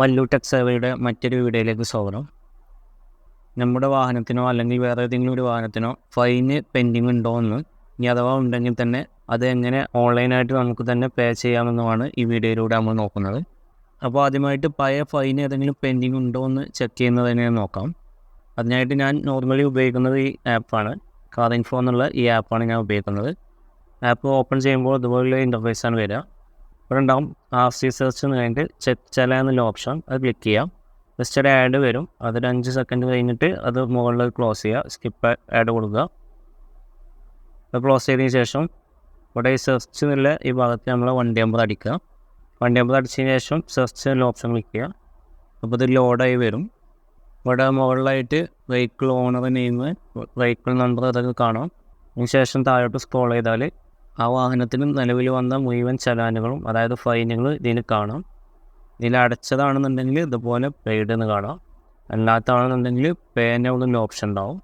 Mallu tech സേവയുടെ മറ്റൊരു വീഡിയോയിലേക്ക് സ്വാഗതം. നമ്മുടെ വാഹനത്തിനോ അല്ലെങ്കിൽ വേറെ ഏതെങ്കിലും ഒരു വാഹനത്തിനോ ഫൈന് പെൻഡിങ് ഉണ്ടോ എന്ന് ഇനി അഥവാ ഉണ്ടെങ്കിൽ തന്നെ അത് എങ്ങനെ ഓൺലൈനായിട്ട് നമുക്ക് തന്നെ പേ ചെയ്യാമെന്നുമാണ് ഈ വീഡിയോയിലൂടെ നമ്മൾ നോക്കുന്നത്. അപ്പോൾ ആദ്യമായിട്ട് പഴയ ഫൈൻ ഏതെങ്കിലും പെൻഡിങ് ഉണ്ടോ എന്ന് ചെക്ക് ചെയ്യുന്നത് തന്നെ നോക്കാം. അതിനായിട്ട് ഞാൻ നോർമലി ഉപയോഗിക്കുന്നത് ഈ ആപ്പാണ് കാർ ഇൻഫോ എന്നുള്ള ഈ ആപ്പാണ് ഞാൻ ഉപയോഗിക്കുന്നത്. ആപ്പ് ഓപ്പൺ ചെയ്യുമ്പോൾ ഇതുപോലുള്ള ഇന്റർഫേസാണ് വരിക. ഇവിടെ ഉണ്ടാവും സി സെർച്ച് എന്ന് കഴിഞ്ഞിട്ട് ചില എന്നുള്ള ഓപ്ഷൻ അത് ക്ലിക്ക് ചെയ്യാം. ജസ്റ്റ് ഒരു ആഡ് വരും. അതൊരു അഞ്ച് സെക്കൻഡ് കഴിഞ്ഞിട്ട് അത് മുകളിൽ ക്ലോസ് ചെയ്യുക. സ്കിപ്പ് ആഡ് കൊടുക്കുക. അത് ക്ലോസ് ചെയ്തതിന് ശേഷം ഇവിടെ ഈ സെർച്ച് എന്നുള്ള ഈ ഭാഗത്ത് നമ്മൾ വണ്ടി നമ്പർ അടിക്കുക. വണ്ടി നമ്പർ അടിച്ചതിന് ശേഷം സെർച്ച് എന്നുള്ള ഓപ്ഷൻ ക്ലിക്ക് ചെയ്യുക. അപ്പോൾ ഇത് ലോഡായി വരും. ഇവിടെ മുകളിലായിട്ട് vehicle owner name vehicle number അതൊക്കെ കാണാം. അതിന് ശേഷം താഴോട്ട് സ്ക്രോൾ ചെയ്താൽ ആ വാഹനത്തിന് നിലവിൽ വന്ന മുഴുവൻ ചലാനുകളും അതായത് ഫൈനുകൾ ഇതിൽ കാണാം. ഇതിൽ അടച്ചതാണെന്നുണ്ടെങ്കിൽ ഇതുപോലെ പെയ്ഡ് എന്ന് കാണാം. അല്ലാത്തതാണെന്നുണ്ടെങ്കിൽ പേ എന്നുള്ള ഓപ്ഷൻ ഉണ്ടാവും.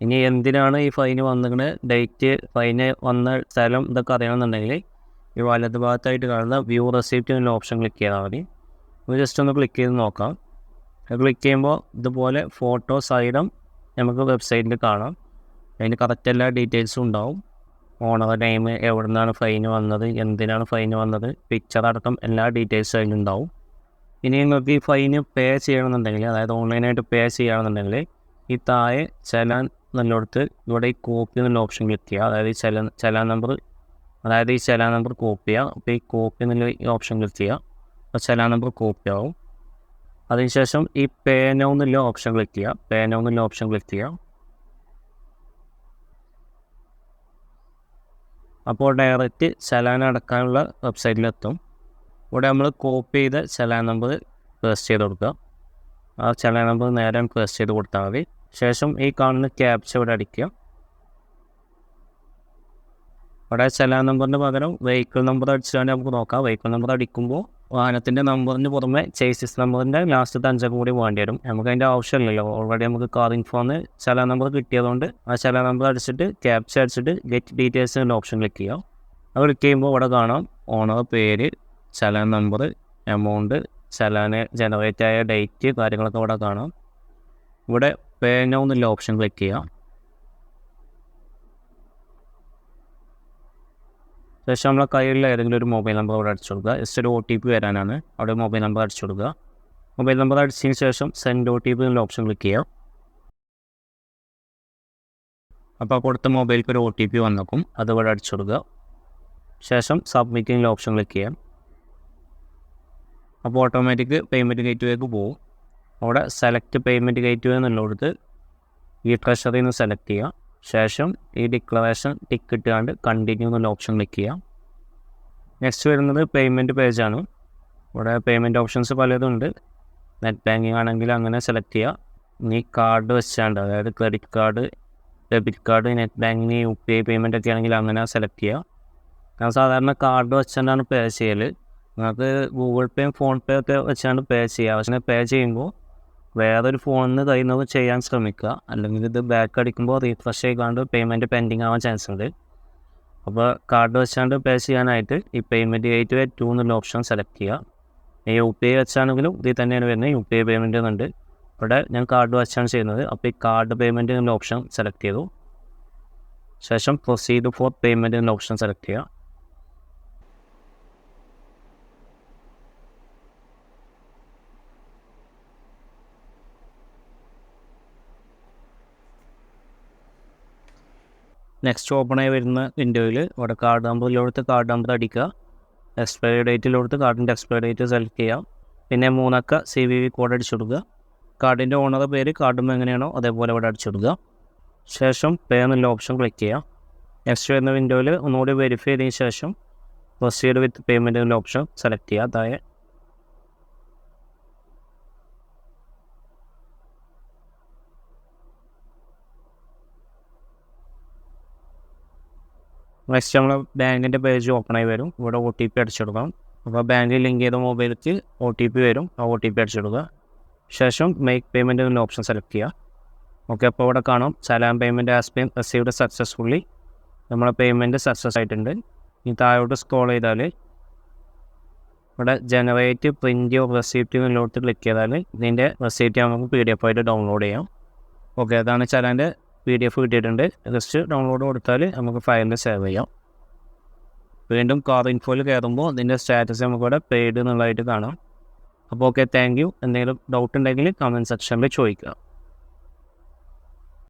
ഇനി എന്തിനാണ് ഈ ഫൈന് വന്നിങ്ങനെ ഡേറ്റ് ഫൈന് വന്ന സ്ഥലം ഇതൊക്കെ അറിയണമെന്നുണ്ടെങ്കിൽ ഈ വലത് ഭാഗത്തായിട്ട് കാണുന്ന വ്യൂ റെസിപ്റ്റ് എന്നുള്ള ഓപ്ഷൻ ക്ലിക്ക് ചെയ്താൽ മതി. ഇത് ജസ്റ്റ് ഒന്ന് ക്ലിക്ക് ചെയ്ത് നോക്കാം. ക്ലിക്ക് ചെയ്യുമ്പോൾ ഇതുപോലെ ഫോട്ടോ സൈഡം നമുക്ക് വെബ്സൈറ്റിൽ കാണാം. അതിന് കറക്റ്റ് എല്ലാ ഡീറ്റെയിൽസും ഉണ്ടാവും. ഓണർ ടൈം എവിടെ നിന്നാണ് ഫൈൻ വന്നത് എന്തിനാണ് ഫൈൻ വന്നത് പിക്ചർ അടക്കം എല്ലാ ഡീറ്റെയിൽസും അതിലുണ്ടാവും ഇനി നിങ്ങൾക്ക് ഈ ഫൈന് പേ ചെയ്യണമെന്നുണ്ടെങ്കിൽ അതായത് ഓൺലൈനായിട്ട് പേ ചെയ്യണമെന്നുണ്ടെങ്കിൽ ഈ താഴെ ചലാൻ എന്നുള്ളിടത്ത് ഇവിടെ ഈ കോപ്പി എന്നുള്ള ഓപ്ഷൻ ക്ലിക്ക് ചെയ്യുക. അതായത് ഈ ചല ചലാൻ നമ്പർ അതായത് ഈ ചലാൻ നമ്പർ കോപ്പി ചെയ്യുക. അപ്പോൾ ഈ കോപ്പി എന്നുള്ള ഈ ഓപ്ഷൻ ക്ലിക്ക് ചെയ്യുക. അപ്പോൾ ചലാൻ നമ്പർ കോപ്പി ആവും. അതിനുശേഷം ഈ പേ നൗ എന്നുള്ള ഓപ്ഷൻ ക്ലിക്ക് ചെയ്യുക. പേ നൗ എന്നുള്ള ഓപ്ഷൻ ക്ലിക്ക് ചെയ്യുക. അപ്പോൾ ഡയറക്റ്റ് ചലാൻ അടക്കാനുള്ള വെബ്സൈറ്റിലെത്തും ഇവിടെ നമ്മൾ കോപ്പി ചെയ്ത ചലാൻ നമ്പർ പേസ്റ്റ് ചെയ്ത് കൊടുക്കുക. ആ ചലാൻ നമ്പർ നേരെ പേസ്റ്റ് ചെയ്ത് കൊടുത്താൽ മതി. ശേഷം ഈ കാണുന്ന ക്യാപ്ച ഇവിടെ അടിക്കുക. ഇവിടെ ചലാൻ നമ്പറിന് പകരം വെഹിക്കിൾ നമ്പർ അടിച്ചുകൊണ്ട് നമുക്ക് നോക്കാം. വെഹിക്കിൾ നമ്പർ അടിക്കുമ്പോൾ വാഹനത്തിന്റെ നമ്പറിന് പുറമെ ചേസിസ് നമ്പറിന്റെ ലാസ്റ്റത്തെ അഞ്ചൊക്കെ കൂടി വേണ്ടി വരും. നമുക്ക് അതിന്റെ ആവശ്യമില്ലല്ലോ. ഓൾറെഡി നമുക്ക് കാർ ഇൻഫോന്ന് ചില നമ്പർ കിട്ടിയതുകൊണ്ട് ആ ചില നമ്പർ അടിച്ചിട്ട് ക്യാപ്ച അടിച്ചിട്ട് ഗെറ്റ് ഡീറ്റെയിൽസ് എന്ന ഓപ്ഷൻ ക്ലിക്ക് ചെയ്യാം. അത് ക്ലിക്ക് ചെയ്യുമ്പോൾ ഇവിടെ കാണാം. ഓണർ പേര് ചലാൻ നമ്പർ എമൗണ്ട് ചലാന് ജനറേറ്റ് ആയ ഡേറ്റ് കാര്യങ്ങളൊക്കെ ഇവിടെ കാണാം. ഇവിടെ പേ നൗ എന്നുള്ള ഓപ്ഷൻ ക്ലിക്ക് ചെയ്യാം. ശേഷം നമ്മളെ കയ്യിലുള്ള ഏതെങ്കിലും ഒരു മൊബൈൽ നമ്പർ അവിടെ അടിച്ചു കൊടുക്കുക. ജസ്റ്റ് ഒരു ഒ ടി പി വരാനാണ്. അവിടെ മൊബൈൽ നമ്പർ അടിച്ചു കൊടുക്കുക. മൊബൈൽ നമ്പർ അടിച്ചതിന് ശേഷം സെൻഡ് ഒ ടി പി എന്നുള്ള ഓപ്ഷൻ ക്ലിക്ക് ചെയ്യാം അപ്പോൾ കൊടുത്ത മൊബൈലിൽ ഒരു ഒ ടി പി വന്നേക്കും. അത് ഇവിടെ അടിച്ചു കൊടുക്കുക. ശേഷം സബ്മിറ്റിങ്ങിൽ ഓപ്ഷൻ ക്ലിക്ക് ചെയ്യാം അപ്പോൾ ഓട്ടോമാറ്റിക് പേയ്മെന്റ് ഗേറ്റ്വേക്ക് പോകും. അവിടെ സെലക്ട് പേയ്മെന്റ് ഗേറ്റ്വേ എന്നുള്ളിടത്ത് ഈ ട്രഷറിയിൽ നിന്ന് സെലക്ട് ചെയ്യുക. ശേഷം ഈ ഡിക്ലറേഷൻ ടിക്ക് ഇട്ടുകൊണ്ട് കണ്ടിന്യൂ എന്നുള്ള ഓപ്ഷൻ ക്ലിക്ക് ചെയ്യാം. നെക്സ്റ്റ് വരുന്നത് പേയ്മെന്റ് പേജാണ് ഇവിടെ പേയ്മെന്റ് ഓപ്ഷൻസ് പലതും ഉണ്ട് നെറ്റ് ബാങ്കിങ് ആണെങ്കിൽ അങ്ങനെ സെലക്ട് ചെയ്യുക ഇനി കാർഡ് വെച്ചാണ്ട് അതായത് credit card debit card net banking U P I payment ഒക്കെ ആണെങ്കിൽ അങ്ങനെ സെലക്ട് ചെയ്യുക ഞാൻ സാധാരണ കാർഡ് വെച്ചുകൊണ്ടാണ് പേ ചെയ്യൽ നിങ്ങൾക്ക് ഗൂഗിൾ പേയും ഫോൺ പേ ഒക്കെ വെച്ചാണ് പേ ചെയ്യുക പക്ഷേ പേ ചെയ്യുമ്പോൾ വേറൊരു ഫോണിൽ നിന്ന് കഴിയുന്നത് ചെയ്യാൻ ശ്രമിക്കുക. അല്ലെങ്കിൽ ഇത് ബാക്ക് അടിക്കുമ്പോൾ റീഫ്രഷ് ചെയ്താണ്ട് പേയ്മെന്റ് പെൻഡിങ് ആവാൻ ചാൻസ് ഉണ്ട്. അപ്പോൾ കാർഡ് വെച്ചാണ്ട് പേ ചെയ്യാനായിട്ട് ഈ പേയ്മെന്റ് ഗേറ്റ് വേ ടു എന്നുള്ള ഓപ്ഷൻ സെലക്ട് ചെയ്യുക. ഈ യു പി ഐ വെച്ചാണെങ്കിലും ഇതിൽ തന്നെയാണ് വരുന്നത്. യു പി ഐ പേയ്മെന്റ് എന്നുണ്ട് ഇവിടെ ഞാൻ കാർഡ് വെച്ചാണ് ചെയ്യുന്നത്. അപ്പോൾ ഈ കാർഡ് പേയ്മെന്റ് എന്നുള്ള ഓപ്ഷൻ സെലക്ട് ചെയ്തു. ശേഷം പ്രൊസീഡ് ഫോർ പേയ്മെന്റ് എന്നുള്ള ഓപ്ഷൻ സെലക്ട് ചെയ്യുക. നെക്സ്റ്റ് ഓപ്പണായി വരുന്ന വിൻഡോയിൽ ഇവിടെ കാർഡ് നമ്പറിലോടുത്ത് കാർഡ് നമ്പർ അടിക്കുക. എക്സ്പയറി ഡേറ്റിലോടുത്ത് കാർഡിന്റെ എക്സ്പയറി ഡേറ്റ് സെലക്ട് ചെയ്യാം പിന്നെ മൂന്നക്ക സി വി വി കോഡ് അടിച്ചു കൊടുക്കുക. കാർഡിന്റെ ഓണർ പേര് കാർഡും എങ്ങനെയാണോ അതേപോലെ ഇവിടെ അടിച്ചു കൊടുക്കുക. ശേഷം പേ എന്നുള്ള ഓപ്ഷൻ ക്ലിക്ക് ചെയ്യാം നെക്സ്റ്റ് വരുന്ന വിൻഡോയിൽ ഒന്നുകൂടി വെരിഫൈ ചെയ്തതിന് ശേഷം പ്രൊസീഡ് വിത്ത് പേയ്മെന്റ് എന്നുള്ള ഓപ്ഷൻ സെലക്ട് ചെയ്യുക. താഴെ നെക്സ്റ്റ് നമ്മൾ ബാങ്കിന്റെ പേജ് ഓപ്പൺ ആയി വരും. ഇവിടെ ഒ ടി പി അടിച്ചെടുക്കാം അപ്പോൾ ബാങ്കിൽ ലിങ്ക് ചെയ്ത മൊബൈലിൽ ഒ ടി പി വരും. ആ ഒ ടി പി അടിച്ചെടുക്കുക ശേഷം മേക്ക് പേയ്മെന്റ് എന്നുള്ള ഓപ്ഷൻ സെലക്ട് ചെയ്യുക. ഓക്കെ അപ്പോൾ ഇവിടെ കാണാം. സലാം payment has been received successfully നമ്മളെ പേയ്മെന്റ് സക്സസ് ആയിട്ടുണ്ട്. ഇനി താഴോട്ട് സ്ക്രോൾ ചെയ്താൽ ഇവിടെ ജനറേറ്റ് പ്രിന്റ് ഓഫ് റെസിപ്റ്റ് എന്നുള്ളോട്ട് ക്ലിക്ക് ചെയ്താൽ ഇതിന്റെ റെസീപ്റ്റ് നമുക്ക് പി ഡി എഫ് ആയിട്ട് ഡൗൺലോഡ് ചെയ്യാം. ഓക്കെ അതാണ് ചലാന്റെ പി ഡി എഫ് കിട്ടിയിട്ടുണ്ട്. ജസ്റ്റ് ഡൗൺലോഡ് കൊടുത്താൽ നമുക്ക് ഫയലിൽ സേവ് ചെയ്യാം. വീണ്ടും കാർ ഇൻഫോയിൽ കയറുമ്പോൾ ഇതിന്റെ സ്റ്റാറ്റസ് നമുക്കിവിടെ പെയ്ഡ് എന്നുള്ളതായിട്ട് കാണാം. അപ്പോൾ ഓക്കെ താങ്ക് യു എന്തെങ്കിലും ഡൗട്ട് ഉണ്ടെങ്കിൽ കമന്റ് സെക്ഷനിൽ ചോദിക്കുക.